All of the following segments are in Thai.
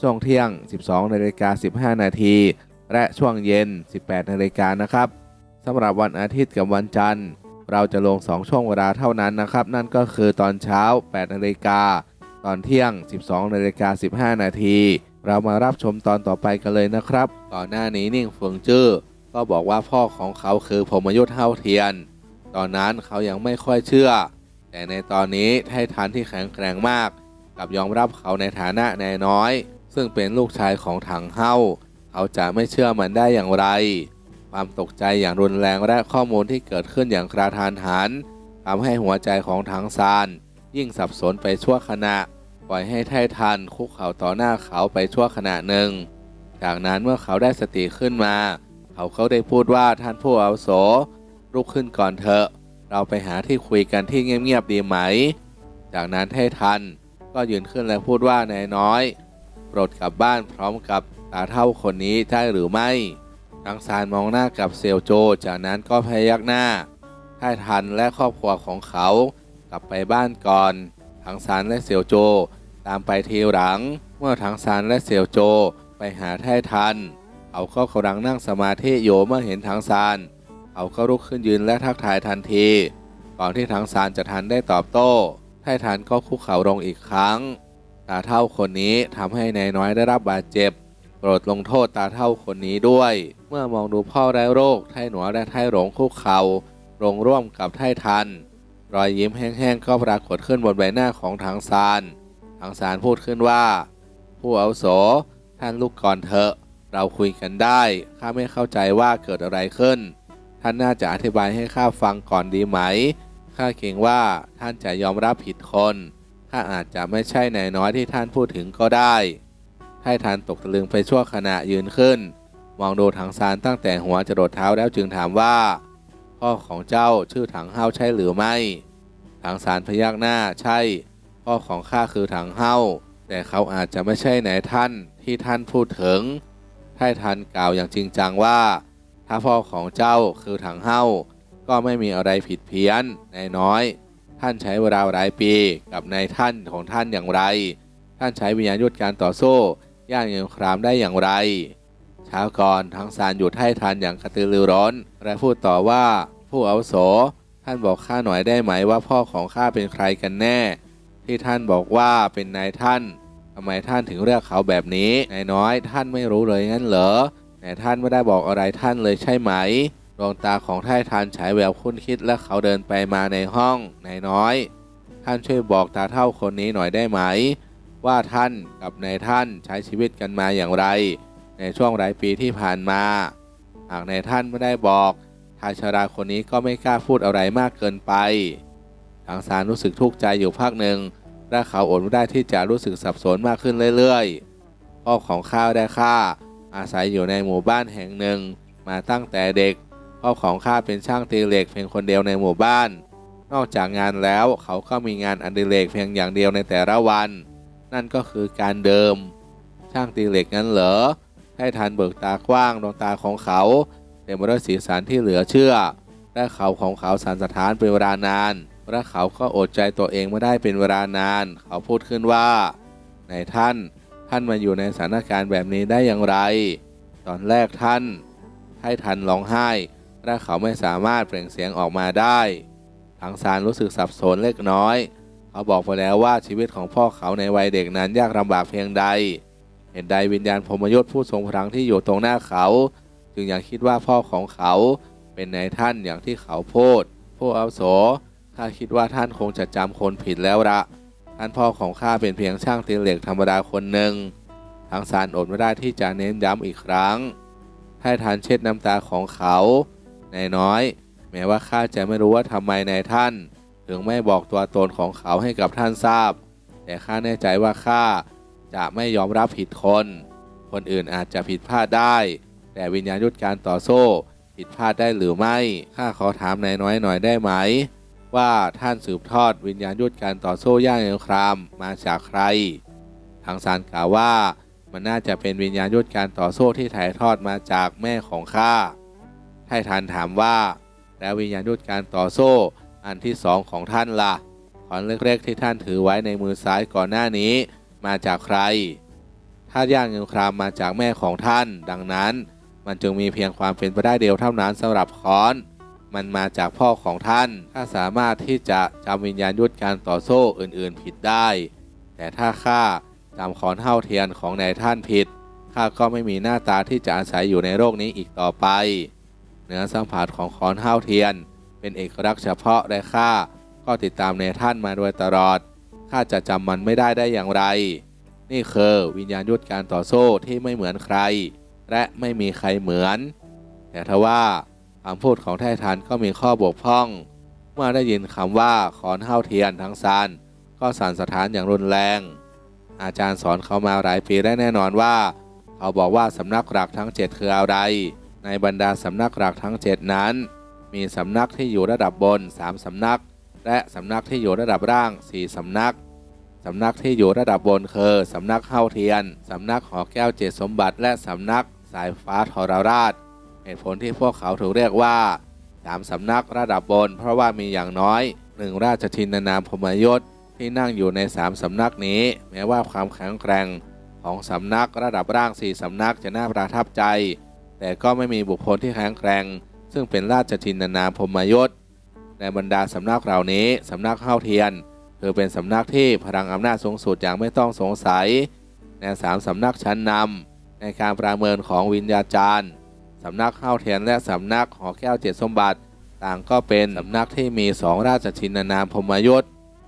ช่วงเที่ยง 12นาฬิกา15 นาที และช่วงเย็น 18นาฬิกานะครับสำหรับวันอาทิตย์กับวันจันทร์ เราจะลง 2 ช่วงเวลาเท่านั้นนะครับ นั่นก็คือตอนเช้า 8นาฬิกาตอนเที่ยง 12นาฬิกา15 นาที เรามารับชมตอนต่อไปกันเลยนะครับก่อนหน้านี้นิ่งเฟิงจื้อก็บอกว่าพ่อของเขาคือพมยุทธ์เท่าเทียน ตอนนั้นเขายังไม่ค่อยเชื่อ แต่ในตอนนี้ไททันที่แข็งแกร่งมาก กับยอมรับเขาในฐานะนายน้อย ซึ่งเป็นลูกชายของถังเฮาเขาจะไม่เชื่อมันได้อย่างไร ความตกใจอย่างรุนแรงและข้อมูลที่เกิดขึ้นอย่างกระทานหันทำให้หัวใจของถังซาน ยิ่งสับสนไปชั่วขณะ ปล่อยให้ไททันคุกเข่าต่อหน้าเขาไปชั่วขณะหนึ่ง จากนั้นเมื่อเขาได้สติขึ้นมา เขาเขาได้พูดว่าท่านผู้อาวุโสลุกขึ้นก่อนเถอะ เราไปหาที่คุยกันที่เงียบๆดีไหม จากนั้นไททันก็ยืนขึ้นและพูดว่านายน้อย ปรดกลับบ้านพร้อมกับตาเท่าคนนี้ได้หรือไม่ทังซานมองหน้ากับเซลโจ จากนั้นก็พยักหน้าไททันและครอบครัวของเขากลับไปบ้านก่อนทังซานและเซลโจ ตามไปทีหลัง เมื่อทังซานและเซลโจไปหาไททันเขาก็กำลังนั่งสมาธิอยู่เมื่อเห็นทังซานเขาก็ลุกขึ้นยืนและทักทายทันที ก่อนที่ทังซานจะทันได้ตอบโต้ไททันก็คุกเข่าลงอีกครั้ง ตาเท่าคนนี้ทำให้นายน้อยได้รับบาดเจ็บ โปรดลงโทษตาเท่าคนนี้ด้วย เมื่อมองดูพ่อได้โรค ไทหนัวและไทหลงคุกเข่าลงร่วมกับไททัน รอยยิ้มแห้งๆก็ปรากฏขึ้นบนใบหน้าของทางซานทางซานพูดขึ้นว่า ผู้เอาโสท่านลูกก่อนเถอะ เราคุยกันได้ข้าไม่เข้าใจว่าเกิดอะไรขึ้น ท่านน่าจะอธิบายให้ข้าฟังก่อนดีไหมข้าเกรงว่าท่านจะยอมรับผิดคน ข้าอาจจะไม่ใช่นายน้อยที่ท่านพูดถึงก็ได้ไททันตกตะลึงไปชั่วขณะยืนขึ้น มองดูถังซานตั้งแต่หัวจรดเท้าแล้วจึงถามว่า พ่อของเจ้าชื่อถังเฮาใช่หรือไม่ ถังซานพยักหน้าใช่ พ่อของข้าคือถังเฮาแต่เขาอาจจะไม่ใช่นายท่านที่ท่านพูดถึงไททันกล่าวอย่างจริงจังว่า ถ้าพ่อของเจ้าคือถังเฮาก็ไม่มีอะไรผิดเพี้ยนนายน้อย ท่านใช้เวลาหลายปีกับนายท่านของท่านอย่างไร ท่านใช้วิญญาณยุทธการต่อสู้ย่างเงินครามได้อย่างไร เช้าก่อนทั้งซานหยุดให้ทันอย่างกระตือรือร้น และพูดต่อว่าผู้อาวุโสท่านบอกข้าหน่อยได้ไหมว่าพ่อของข้าเป็นใครกันแน่ ที่ท่านบอกว่าเป็นนายท่านทำไมท่านถึงเรียกเขาแบบนี้นายน้อยท่านไม่รู้เลยงั้นเหรอแต่ท่านไม่ได้บอกอะไรท่านเลยใช่ไหม ดวงตาของไททันฉายแววคุ้นคิดและเขาเดินไปมาในห้องนายน้อย ท่านช่วยบอกตาเท่าคนนี้หน่อยได้ไหม ว่าท่านกับนายท่านใช้ชีวิตกันมาอย่างไร ในช่วงหลายปีที่ผ่านมา หากนายท่านไม่ได้บอกทายชราคนนี้ก็ไม่กล้าพูดอะไรมากเกินไปทางสารรู้สึกทุกข์ใจอยู่พักหนึ่งและเขาอดไม่ได้ที่จะรู้สึกสับสนมากขึ้นเรื่อยๆพ่อของข้าได้ข้าอาศัยอยู่ในหมู่บ้านแห่งหนึ่งมาตั้งแต่เด็ก พ่อของข้าเป็นช่างตีเหล็กเพียงคนเดียวในหมู่บ้าน นอกจากงานแล้วเขาก็มีงานอดิเรกเพียงอย่างเดียวในแต่ละวัน นั่นก็คือการเดิม ช่างตีเหล็กงั้นเหรอให้ทันเบิกตากว้างดวงตาของเขาเต็มไปด้วยสีสันที่เหลือเชื่อ และเขาของเขาสันสะท้านเป็นเวลานานและเขาก็อดใจตัวเองไม่ได้เป็นเวลานาน เขาพูดขึ้นว่าในท่านท่านมาอยู่ในสถานการณ์แบบนี้ได้อย่างไร ตอนแรกท่าน ให้ทันร้องไห้ และเขาไม่สามารถเปล่งเสียงออกมาได้ทางซานรู้สึกสับสนเล็กน้อย เขาบอกไปแล้วว่าชีวิตของพ่อเขาในวัยเด็กนั้นยากลำบากเพียงใด เห็นใดวิญญาณพรมยุทธ์ผู้ทรงพลังที่อยู่ตรงหน้าเขา จึงอยังคิดว่าพ่อของเขาเป็นนายท่านอย่างที่เขาพูดผู้อาวุโสข้าคิดว่าท่านคงจะจำคนผิดแล้วละท่านพ่อของข้าเป็นเพียงช่างตีเหล็กธรรมดาคนหนึ่งทางสารอดไม่ได้ที่จะเน้นย้ำอีกครั้งให้ทานเช็ดน้ำตาของเขา นายน้อย แม้ว่าข้าจะไม่รู้ว่าทำไมนายท่าน ถึงไม่บอกตัวตนของเขาให้กับท่านทราบ แต่ข้าแน่ใจว่าข้าจะไม่ยอมรับผิดคน คนอื่นอาจจะผิดพลาดได้ แต่วิญญาณยุทธการต่อสู้ผิดพลาดได้หรือไม่ข้าขอถามนายน้อยหน่อยได้ไหม ว่าท่านสืบทอดวิญญาณยุทธการต่อสู้ย่างเอครามมาจากใคร ทางซานกล่าวว่ามันน่าจะเป็นวิญญาณยุทธการต่อสู้ที่ถ่ายทอดมาจากแม่ของข้า ไททันถามว่า แล้ววิญญาณยุทธการต่อสู้อันที่สองของท่านล่ะขอนเล็กๆที่ท่านถือไว้ในมือซ้ายก่อนหน้านี้ มาจากใครถ้าย่างเงินครามมาจากแม่ของท่าน ดังนั้น มันจึงมีเพียงความเป็นไปได้เดียวเท่านั้นสำหรับค้อน มันมาจากพ่อของท่าน ถ้าสามารถที่จะจำวิญญาณยุทธการต่อสู้อื่นๆ ผิดได้ แต่ถ้าข้าจำขอนเท่าเทียนของนายท่านผิดข้าก็ไม่มีหน้าตาที่จะอาศัยอยู่ในโลกนี้อีกต่อไป เนื้อสัมผัสของขอนเท่าเทียน เป็นเอกลักษณ์เฉพาะและข้าก็ติดตามในท่านมาโดยตลอดข้าจะจำมันไม่ได้ได้อย่างไร นี่คือวิญญาณยุทธการต่อสู้ที่ไม่เหมือนใคร และไม่มีใครเหมือน แต่ทว่าคำพูดของไททันก็มีข้อบกพร่อง เมื่อได้ยินคำว่าขอนเท่าเทียนทั้งซานก็สั่นสะท้านอย่างรุนแรง อาจารย์สอนเขามาหลายปีและแน่นอนว่า เขาบอกว่าสำนักหลักทั้ง7คืออะไร ในบรรดาสำนักหลักทั้ง 7 นั้น มีสำนักที่อยู่ระดับบน 3 สำนัก และสำนักที่อยู่ระดับล่าง 4 สำนัก สำนักที่อยู่ระดับบนคือสำนักเข้าเทียน สำนักหอแก้วเจ็ดสมบัติและสำนักสายฟ้าทรราช เหตุผลที่พวกเขาถูกเรียกว่าสามสำนักระดับบน เพราะว่ามีอย่างน้อยหนึ่งราชทินนามพมยศที่นั่งอยู่ในสามสำนักนี้ แม้ว่าความแข็งแกร่งของสำนักระดับร่างสี่สำนักจะน่าประทับใจ แต่ก็ไม่มีบุคคลที่แข็งแกร่งซึ่งเป็นราชทินนามพมยศ ในบรรดาสำนักเหล่านี้สำนักเข้าเทียนถือเป็นสำนักที่พลังอำนาจสูงสุดอย่างไม่ต้องสงสัย ในสามสำนักชั้นนำในการประเมินของวิญญาจารย์สำนักเข้าเทียนและสำนักหอแก้วเจ็ดสมบัติ ต่างก็เป็นสำนักที่มีสองราชชินนามพรหมยศ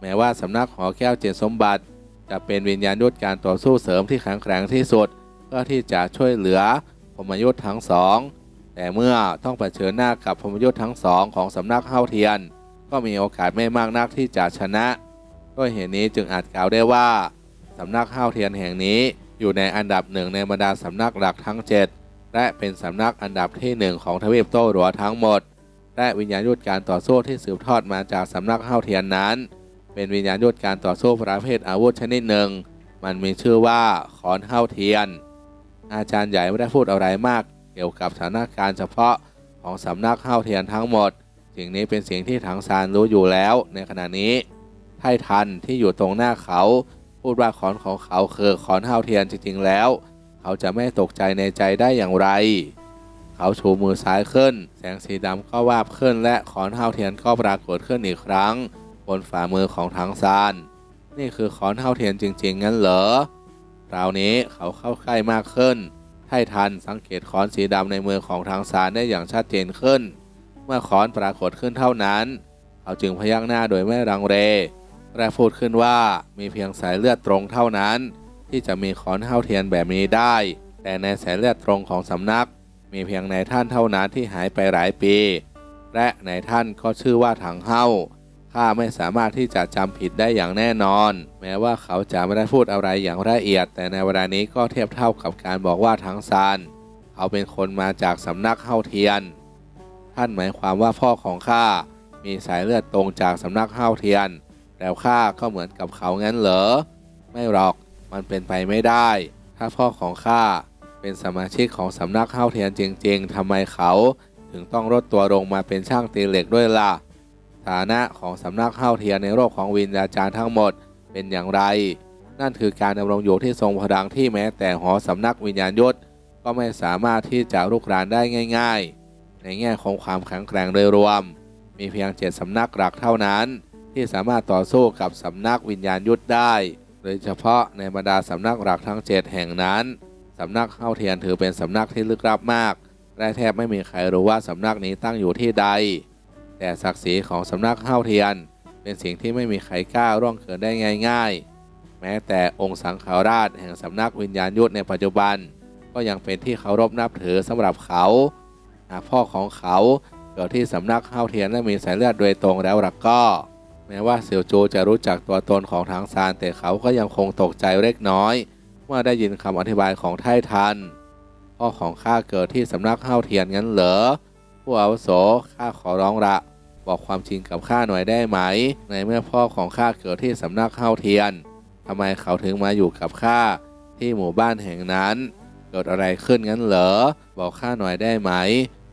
แม้ว่าสำนักหอแก้วเจ็ดสมบัติ จะเป็นวิญญาณยุทธการต่อสู้เสริมที่แข็งแกร่งที่สุดเพื่อที่จะช่วยเหลือ พมยุทธ์ทั้งสองแต่เมื่อต้องเผชิญหน้ากับพมยุทธ์ทั้งสองของสำนักเข้าเทียน ก็มีโอกาสไม่มากนักที่จะชนะด้วยเหตุนี้จึงอาจกล่าวได้ว่าสำนักเข้าเทียนแห่งนี้อยู่ในอันดับหนึ่งในบรรดาสำนักหลักทั้ง 7 และเป็นสำนักอันดับที่หนึ่งของทวีปโต้หลัวทั้งหมด และวิญญาณยุทธการต่อสู้ที่สืบทอดมาจากสำนักเข้าเทียนนั้น เป็นวิญญาณยุทธการต่อสู้ประเภทอาวุธชนิดหนึ่ง มันมีชื่อว่าขอนเข้าเทียน อาจารย์ใหญ่ไม่ได้พูดอะไรมาก เกี่ยวกับสถานการณ์เฉพาะของสำนักเข้าเทียนทั้งหมด สิ่งนี้เป็นสิ่งที่ถังซานรู้อยู่แล้วในขณะนี้ไททันที่อยู่ตรงหน้าเขา พูดว่าขอนของเขาคือขอนเท่าเทียนจริงๆแล้ว เขาจะไม่ตกใจในใจได้อย่างไร เขาชูมือซ้ายขึ้น แสงสีดำก็วาบขึ้น และขอนเท่าเทียนก็ปรากฏขึ้นอีกครั้ง บนฝ่ามือของถังซานนี่คือขอนเท่าเทียนจริง ๆ งั้นเหรอ คราวนี้เขาเข้าใกล้มากขึ้นไททันสังเกตขอนสีดำในมือของทางซานได้อย่างชัดเจนขึ้น เมื่อขอนปรากฏขึ้นเท่านั้น เขาจึงพยักหน้าโดยไม่รังเลและพูดขึ้นว่ามีเพียงสายเลือดตรงเท่านั้น ที่จะมีขอนเท่าเทียนแบบนี้ได้ แต่ในสายเลือดตรงของสำนัก มีเพียงนายท่านเท่านั้นที่หายไปหลายปี และนายท่านก็ชื่อว่าถังเฮา ข้าไม่สามารถที่จะจำผิดได้อย่างแน่นอน แม้ว่าเขาจะไม่ได้พูดอะไรอย่างละเอียด แต่ในเวลานี้ก็เทียบเท่ากับการบอกว่าทั้งซานเขาเป็นคนมาจากสำนักเข้าเทียน ท่านหมายความว่าพ่อของข้ามีสายเลือดตรงจากสำนักเข้าเทียน แล้วข้าก็เหมือนกับเขางั้นเหรอ ไม่หรอกมันเป็นไปไม่ได้ ถ้าพ่อของข้าเป็นสมาชิกของสำนักเข้าเทียนจริง ๆทำไมเขาถึงต้องลดตัวลงมาเป็นช่างตีเหล็กด้วยล่ะ ฐานะของสำนักเข้าเทียนในโลกของวิญญาจารย์ทั้งหมดเป็นอย่างไร นั่นคือการดำรงอยู่ที่ทรงพลังที่แม้แต่หอสำนักวิญญาณยุทธก็ไม่สามารถที่จะลุกรานได้ง่าย ๆ ในแง่ของความแข็งแกร่งโดยรวม มีเพียงเจ็ดสำนักหลักเท่านั้น ที่สามารถต่อสู้กับสำนักวิญญาณยุทธได้ โดยเฉพาะในบรรดาสำนักหลักทั้ง 7 แห่งนั้นสำนักเข้าเทียนถือเป็นสำนักที่ลึกลับมาก และแทบไม่มีใครรู้ว่าสำนักนี้ตั้งอยู่ที่ใด แต่ศักดิ์ศรีของสำนักเฮ้าเทียน เป็นสิ่งที่ไม่มีใครกล้าร่วงเกินได้ง่าย ๆ แม้แต่องค์สังฆราชแห่งสำนักวิญญาณยุทธในปัจจุบัน ก็ยังเป็นที่เคารพนับถือสำหรับเขา หากพ่อของเขาเกิดที่สำนักเฮ้าเทียนและมีสายเลือดโดยตรงแล้วล่ะก็ แม้ว่าเสี่ยวจูจะรู้จักตัวตนของทางซานแต่เขาก็ยังคงตกใจเล็กน้อยเมื่อได้ยินคำอธิบายของไททันพ่อของข้าเกิดที่สำนักเฮ้าเทียนงั้นเหรอ ผู้อาวุโสข้าขอร้องละบอกความจริงกับข้าหน่อยได้ไหม ในเมื่อพ่อของข้าเกิดที่สำนักเฮ้าเทียนทำไมเขาถึงมาอยู่กับข้าที่หมู่บ้านแห่งนั้น เกิดอะไรขึ้นงั้นเหรอ บอกข้าหน่อยได้ไหม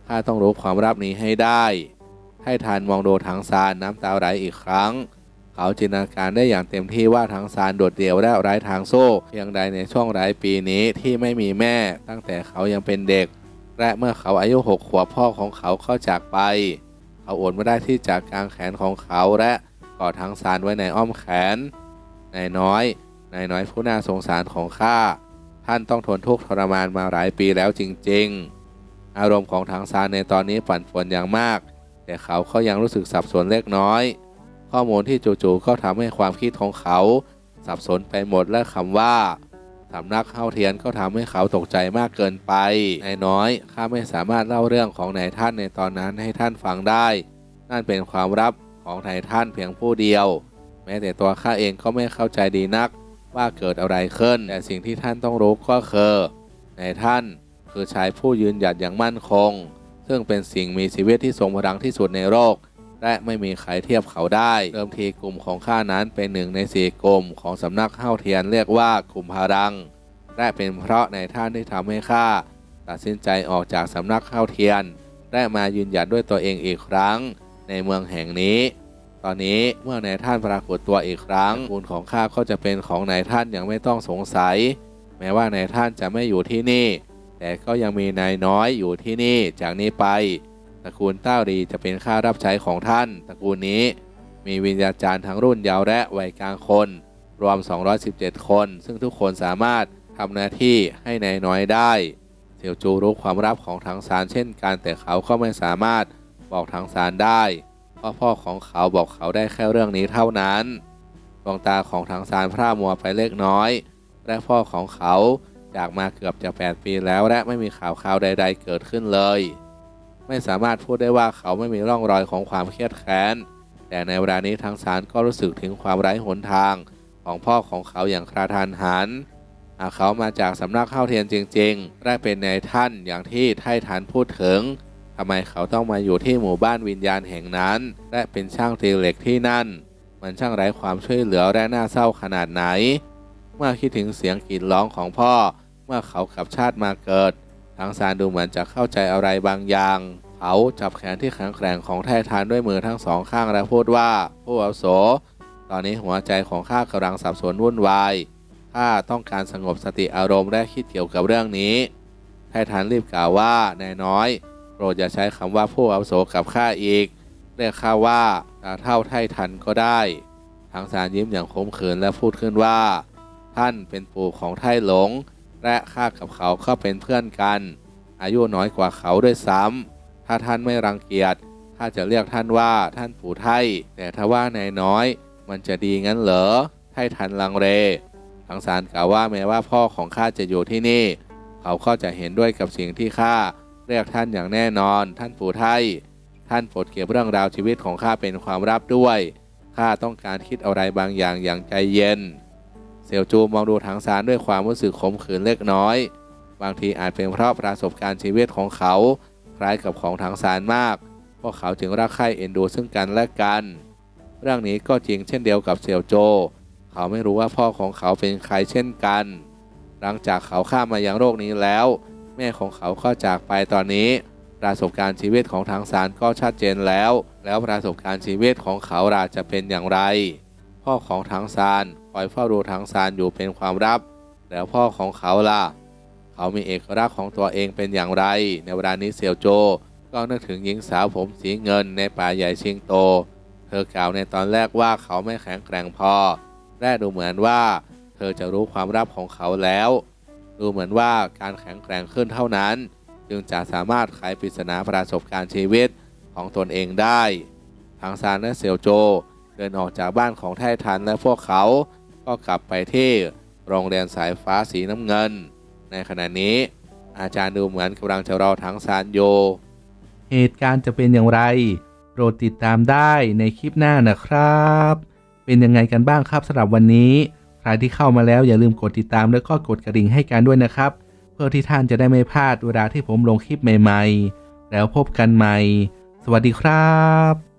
ข้าต้องรู้ความลับนี้ให้ได้ ให้ทานมองดูทางซานน้ำตาไหลอีกครั้ง เขาจินตนาการได้อย่างเต็มที่ว่าทางซานโดดเดี่ยวและไร้ทางสู้เพียงใดในช่วงหลายปีนี้ที่ไม่มีแม่ ตั้งแต่เขายังเป็นเด็ก และเมื่อเขาอายุหกขวบพ่อของเขาก็จากไป เขาอดไม่ได้ที่จะกางแขนของเขาและกอดทางซานไว้ในอ้อมแขนนายน้อยนายน้อยผู้น่าสงสารของข้าท่านต้องทนทุกข์ทรมานมาหลายปีแล้วจริง ๆ อารมณ์ของทางซานในตอนนี้ปั่นป่วนอย่างมาก แต่เขาก็ยังรู้สึกสับสนเล็กน้อย ข้อมูลที่จู่ๆก็ทำให้ความคิดของเขา สับสนไปหมดและคำว่า สำนักเข้าเทียนก็ทำให้เขาตกใจมากเกินไปนายน้อยข้าไม่สามารถเล่าเรื่องของนายท่านในตอนนั้นให้ท่านฟังได้ นั่นเป็นความลับของนายท่านเพียงผู้เดียว แม้แต่ตัวข้าเองก็ไม่เข้าใจดีนักว่าเกิดอะไรขึ้น แต่สิ่งที่ท่านต้องรู้ก็คือนายท่านคือชายผู้ยืนหยัดอย่างมั่นคง ซึ่งเป็นสิ่งมีชีวิตที่ทรงพลังที่สุดในโลก และไม่มีใครเทียบเขาได้เดิมทีกลุ่มของข้านั้นเป็นหนึ่งในสี่กลุ่มของสำนักเฮ้าเทียนเรียกว่ากลุ่มพลังและเป็นเพราะในท่านที่ทำให้ข้าตัดสินใจออกจากสำนักเฮ้าเทียนและมายืนหยัดด้วยตัวเองอีกครั้ง ในเมืองแห่งนี้ ตอนนี้เมื่อนายท่านปรากฏตัวอีกครั้งตระกูลของข้าก็จะเป็นของนายท่านอย่างไม่ต้องสงสัย แม้ว่านายท่านจะไม่อยู่ที่นี่ แต่ก็ยังมีนายน้อยอยู่ที่นี่จากนี้ไป ตระกูลเต้ารีจะเป็นข้ารับใช้ของท่าน ตระกูลนี้ มีวิญญาจารย์ทั้งรุ่นเยาว์และวัยกลางคน รวม 217 คน ซึ่งทุกคนสามารถทำหน้าที่ให้นายน้อยได้เซียวจูรู้ความลับของทางซานเช่นกันแต่เขาก็ไม่สามารถบอกทางซานได้เพราะพ่อของเขาบอกเขาได้แค่เรื่องนี้เท่านั้นดวงตาของทางซานพร่ามัวไปเล็กน้อย และพ่อของเขาจากมาเกือบจะ8ปีแล้วและไม่มีข่าวข่าวใด ๆ เกิดขึ้นเลย ไม่สามารถพูดได้ว่าเขาไม่มีร่องรอยของความเครียดแค้น แต่ในเวลานี้ทางศาลก็รู้สึกถึงความไร้หนทางของพ่อของเขาอย่างคราทานหันหากเขามาจากสำนักข้าวเทียนจริงๆและเป็นนายท่านอย่างที่ไททันพูดถึงทำไมเขาต้องมาอยู่ที่หมู่บ้านวิญญาณแห่งนั้น และเป็นช่างตีเหล็กที่นั่น มันช่างไร้ความช่วยเหลือและน่าเศร้าขนาดไหน เมื่อคิดถึงเสียงกรีดร้องของพ่อ เมื่อเขากลับชาติมาเกิด ทางซานดูเหมือนจะเข้าใจอะไรบางอย่างเขาจับแขนที่แข็งแกร่งของไททานด้วยมือทั้งสองข้างและพูดว่าผู้อาวุโส ตอนนี้หัวใจของข้ากำลังสับสนวุ่นวายข้าต้องการสงบสติอารมณ์และคิดเกี่ยวกับเรื่องนี้ไททานรีบกล่าวว่านายน้อยโปรดอย่าใช้คำว่าผู้อาวุโสกับข้าอีกเรียกข้าว่าตาเท่าไททันก็ได้ทางซานยิ้มอย่างขมขื่นและพูดขึ้นว่า ท่านเป็นปู่ของไทหลง และข้ากับเขาก็เป็นเพื่อนกัน อายุน้อยกว่าเขาด้วยซ้ำถ้าท่านไม่รังเกียจข้าจะเรียกท่านว่าท่านปู่ไทยแต่ถ้าว่านายน้อย มันจะดีงั้นเหรอไททันลังเลทางสารกล่าวว่าแม้ว่าพ่อของข้าจะอยู่ที่นี่ เขาก็จะเห็นด้วยกับสิ่งที่ข้าเรียกท่านอย่างแน่นอน ท่านปู่ไทยท่านโปรดเก็บเรื่องราวชีวิตของข้าเป็นความลับด้วยข้าต้องการคิดอะไรบางอย่างอย่างใจเย็น เซียวจูมองดูทางซานด้วยความรู้สึกขมขื่นเล็กน้อย บางทีอาจเป็นเพราะประสบการณ์ชีวิตของเขา คล้ายกับของทางซานมาก พวกเขาจึงรักใคร่เอ็นดูซึ่งกันและกัน เรื่องนี้ก็จริงเช่นเดียวกับเซียวโจ เขาไม่รู้ว่าพ่อของเขาเป็นใครเช่นกัน หลังจากเขาข้ามมายังโลกนี้แล้ว แม่ของเขาก็จากไปตอนนี้ ประสบการณ์ชีวิตของทางซานก็ชัดเจนแล้ว แล้วประสบการณ์ชีวิตของเขาล่ะจะเป็นอย่างไร พ่อของทางซานคอยเฝ้าดูทางซานอยู่เป็นความลับ แล้วพ่อของเขาล่ะ เขามีเอกลักษณ์ของตัวเองเป็นอย่างไร ในเวลานี้เซียวโจ ก็นึกถึงหญิงสาวผมสีเงินในป่าใหญ่ชิงโต เธอกล่าวในตอนแรกว่าเขาไม่แข็งแกร่งพอและดูเหมือนว่า เธอจะรู้ความลับของเขาแล้ว ดูเหมือนว่าการแข็งแกร่งขึ้นเท่านั้น จึงจะสามารถไขปริศนาประสบการณ์ชีวิตของตนเองได้ ทางซานและเซียวโจ เดินออกจากบ้านของไททันและพวกเขาก็กลับไปที่โรงเรียนสายฟ้าสีน้ำเงิน ในขณะนี้ อาจารย์ดูเหมือนกำลังจะรอทั้งซานโย เหตุการณ์จะเป็นอย่างไร โปรดติดตามได้ในคลิปหน้านะครับ เป็นยังไงกันบ้างครับสำหรับวันนี้ ใครที่เข้ามาแล้วอย่าลืมกดติดตามแล้วก็กดกระดิ่งให้กันด้วยนะครับ เพื่อที่ท่านจะได้ไม่พลาดเวลาที่ผมลงคลิปใหม่ ๆ แล้วพบกันใหม่ สวัสดีครับ